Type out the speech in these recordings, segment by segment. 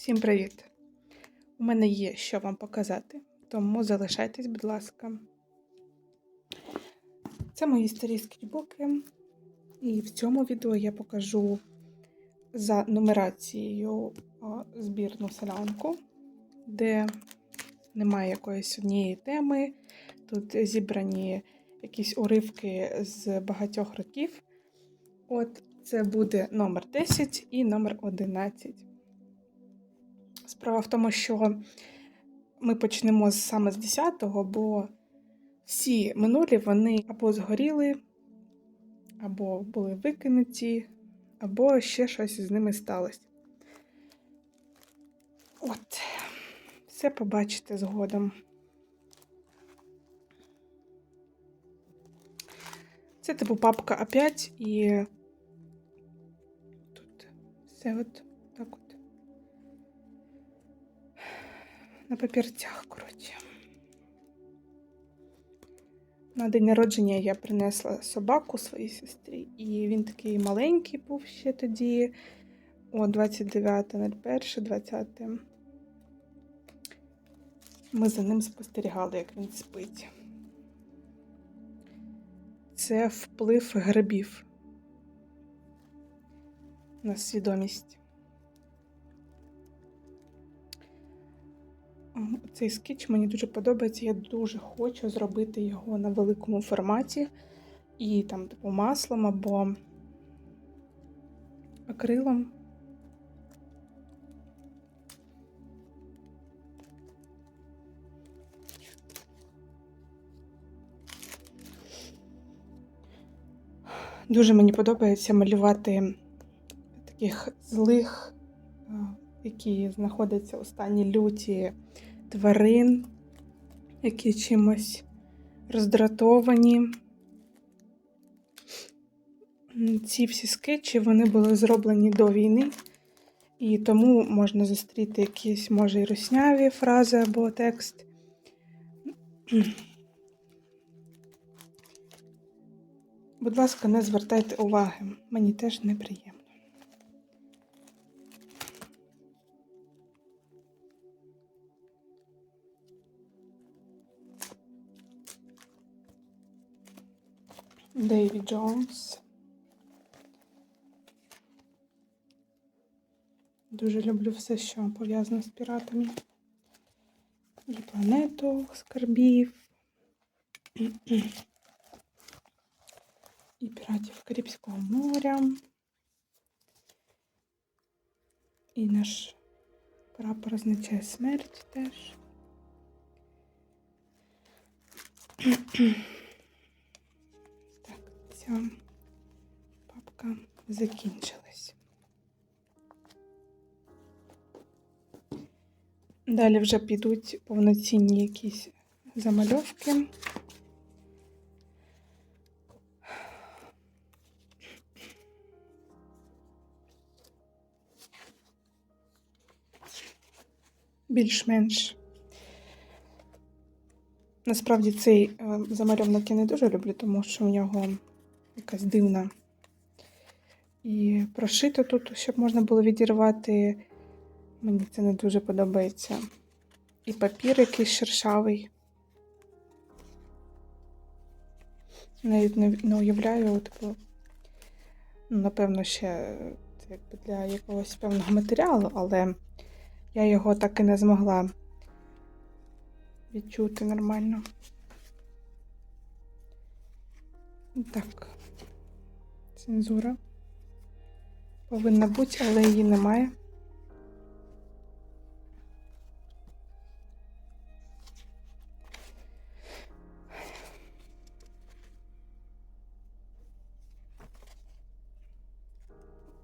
Всім привіт! У мене є що вам показати, тому залишайтесь, будь ласка. Це мої старі скетчбуки, і в цьому відео я покажу за нумерацією збірну селянку, де немає якоїсь однієї теми. Тут зібрані якісь уривки з багатьох років. От це буде номер 10 і номер 11. Справа в тому, що ми почнемо саме з 10-го, бо всі минулі вони або згоріли, або були викинуті, або ще щось з ними сталося. От, все побачите згодом. Це типу папка А5 і тут все от. На папірцях, коротше. На день народження я принесла собаку своїй сестрі, і він такий маленький був ще тоді. О, 29.01, 20. Ми за ним спостерігали, як він спить. Це вплив грибів на свідомість. Цей скетч мені дуже подобається. Я дуже хочу зробити його на великому форматі і там, типу, маслом або акрилом. Дуже мені подобається малювати таких злих, е, які знаходяться у стані люті тварин, які чимось роздратовані. Ці всі скетчі вони були зроблені до війни, і тому можна зустріти якісь, може, і русняві фрази або текст. Будь ласка, не звертайте уваги, мені теж неприємно. Дейві Джонс. Дуже люблю все, що пов'язано з піратами. І планету скарбів. І піратів Карибського моря. І наш прапор означає смерть теж. Ця папка закінчилась. Далі вже підуть повноцінні якісь замальовки. Більш-менш. Насправді цей е, замальовник я не дуже люблю, тому що в нього якась дивна. І прошито тут, щоб можна було відірвати. Мені це не дуже подобається. І папір якийсь шершавий. Навіть не, не уявляю, типу, ну, напевно, ще це якби для якогось певного матеріалу, але я його так і не змогла відчути нормально. Так, цензура повинна бути, але її немає.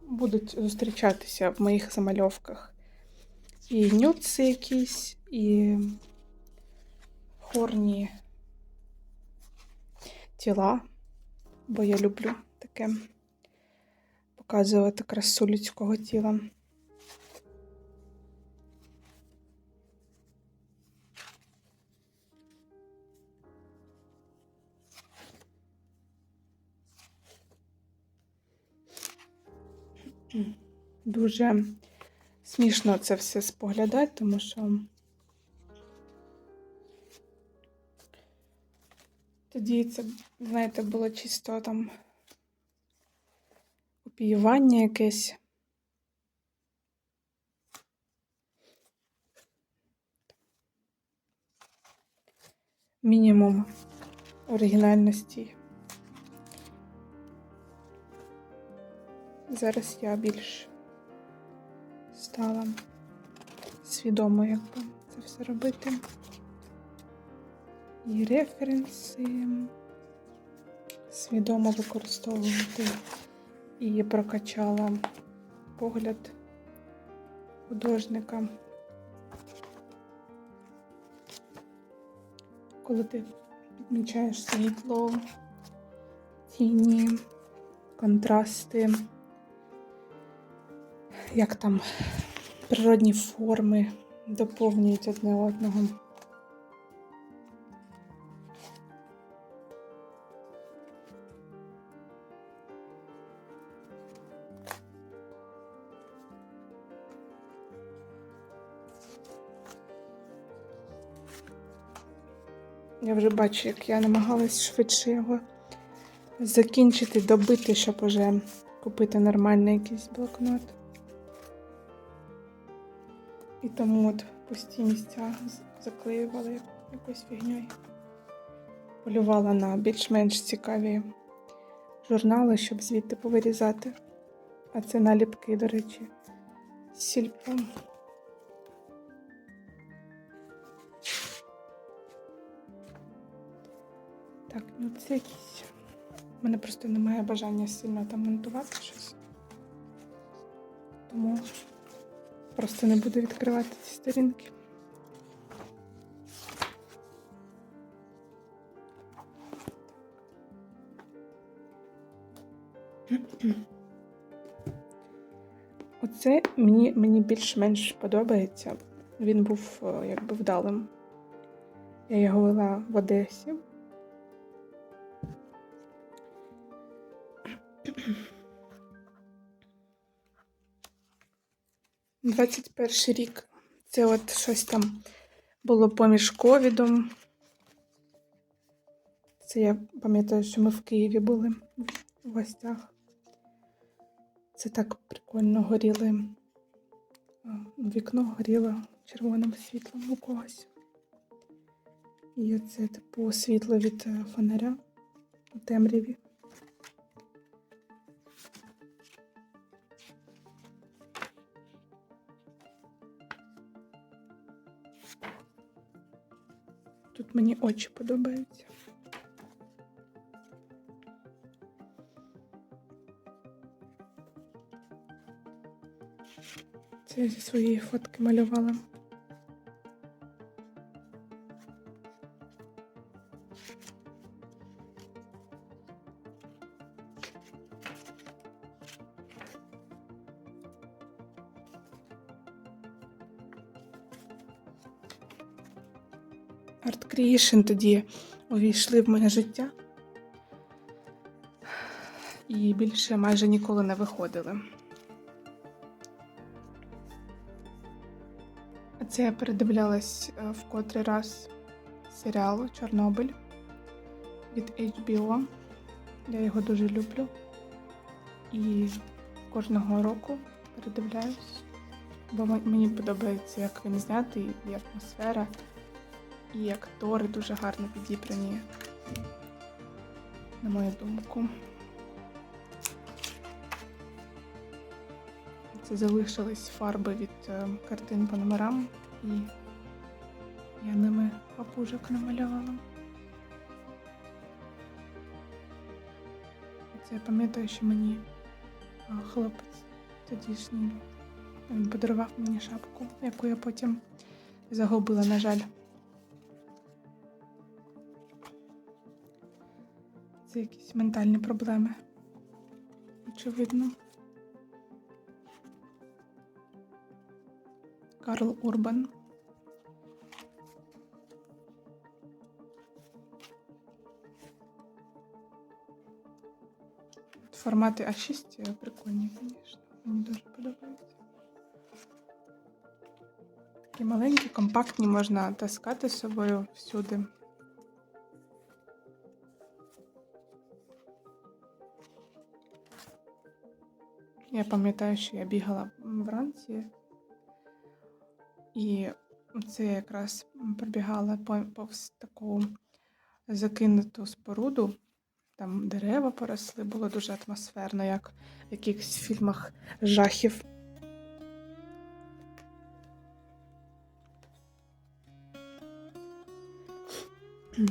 Будуть зустрічатися в моїх замальовках і нюци якісь, і хорні тіла, бо я люблю таке показувати красу людського тіла. Дуже Смішно це все споглядати, тому що тоді це, знаєте, було чисто там опіювання якесь. Мінімум оригінальності. Зараз я більш стала свідомо, як би це все робити. І референси свідомо використовувати і прокачала погляд художника. Коли ти підмічаєш світло, тіні, контрасти, як там природні форми доповнюють одне одного. Вже бачу, як я намагалась швидше його закінчити, добити, щоб уже купити нормальний якийсь блокнот. І тому от пусті місця заклеювала як- якоюсь фігньою. Полювала на більш-менш цікаві журнали, щоб звідти повирізати. А це наліпки, до речі, з сільпо. Так, ну це якісь. У мене просто немає бажання сильно там монтувати щось. Тому просто не буду відкривати ці сторінки. Оце мені, мені більш-менш подобається. Він був е, якби вдалим. Я його вела в Одесі. Двадцять перший рік. Це от щось там було поміж ковідом. Це я пам'ятаю, що ми в Києві були в гостях. Це так прикольно горіли. Вікно горіло червоним світлом у когось. І це типу світло від е, фонаря у темряві. мені очі подобаються. Це я зі своєї фотки малювала. Creation тоді увійшли в моє життя. І більше майже ніколи не виходили. Це я передивлялась е, в котрий раз серіалу Чорнобиль від HBO. Я його дуже люблю. І кожного року передивляюсь, бо мені подобається, як він знятий, і атмосфера, і актори дуже гарно підібрані, на мою думку. Це залишились фарби від е, картин по номерам, і я ними папужок намалювала. Це я пам'ятаю, що мені хлопець тодішній подарував мені шапку, яку я потім загубила, на жаль. Це якісь ментальні проблеми. Очевидно. Карл Урбан. Формати А6 прикольні, звісно. Мені дуже подобаються. Такі маленькі, компактні, можна таскати з собою всюди. Я пам'ятаю, що я бігала вранці, і це якраз пробігала по- повз таку закинуту споруду. Там дерева поросли, було дуже атмосферно, як в якихось фільмах жахів.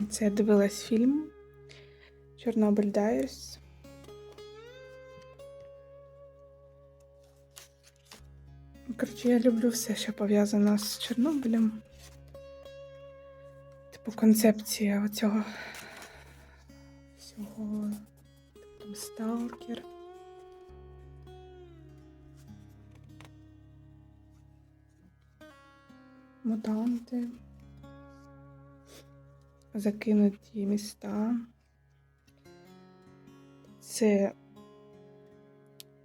Це я дивилась фільм Чорнобиль Дайрс. Коротше, я люблю все, що пов'язано з Чорнобилем. Типу концепція оцього всього там сталкер. Мутанти. Закинуті міста. Це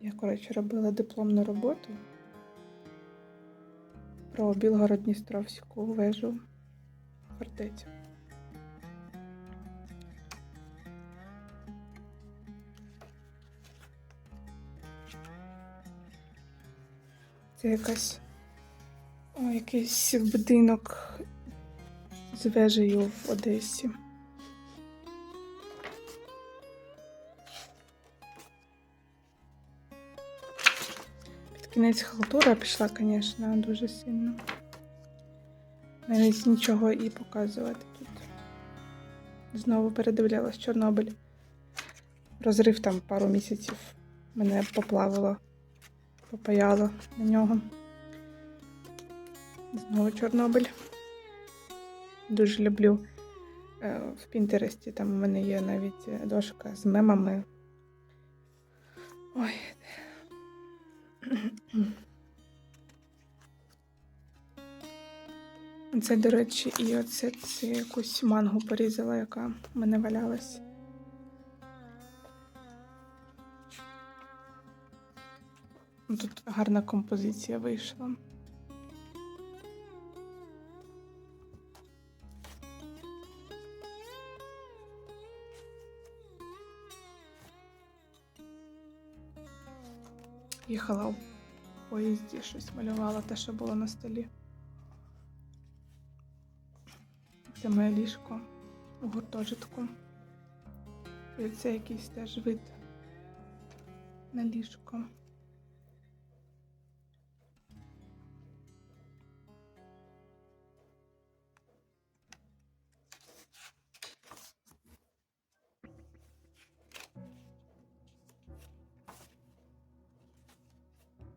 я, коротше, робила дипломну роботу про Білгород-Дністровську вежу фортецю. Це якась о, якийсь будинок з вежею в Одесі. Кінець халтура пішла, звісно, дуже сильно. Навіть нічого і показувати тут. Знову передивлялась Чорнобиль. Розрив там пару місяців. Мене поплавило, попаяло на нього. Знову Чорнобиль. Дуже люблю. Е, В Пінтересті там у мене є навіть дошка з мемами. Ой. Це, до речі, і оце це якусь мангу порізала, яка в мене валялась. Ну, Тут гарна композиція вийшла. Їхала у поїзді, щось малювала те, що було на столі. Це моє ліжко у гуртожитку. І це якийсь теж вид на ліжко.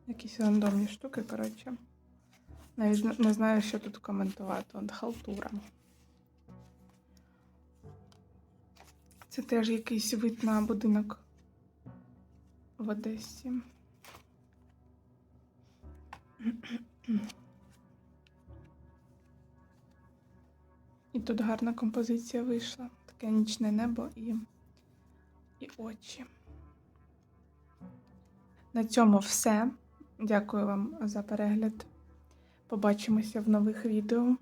Якісь рандомні штуки, коротше. Навіть не- знаю, що тут коментувати. От халтура. Це теж якийсь вид на будинок в Одесі. І тут гарна композиція вийшла. Таке нічне небо і, і очі. На цьому все. Дякую вам за перегляд. Побачимося в нових відео.